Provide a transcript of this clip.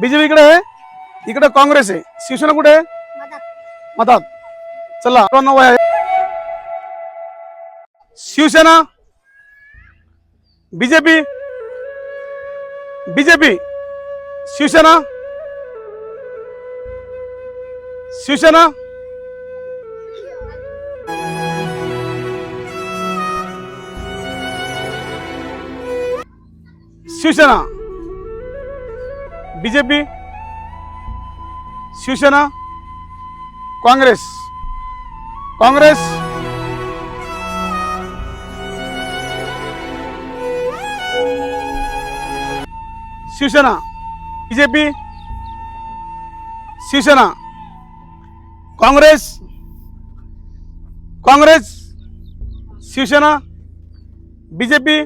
BJP इकडे आहे? इकडे काँग्रेस आहे. शिवसेना कुठे आहे? मतात चला वय आहे. Shiv Sena? BJP? BJP? Shiv Sena? Shiv Sena? Shiv Sena? BJP Shiv Sena Congress. Congress. Shiv Sena BJP Shiv Sena. Congress. Congress Shiv Sena BJP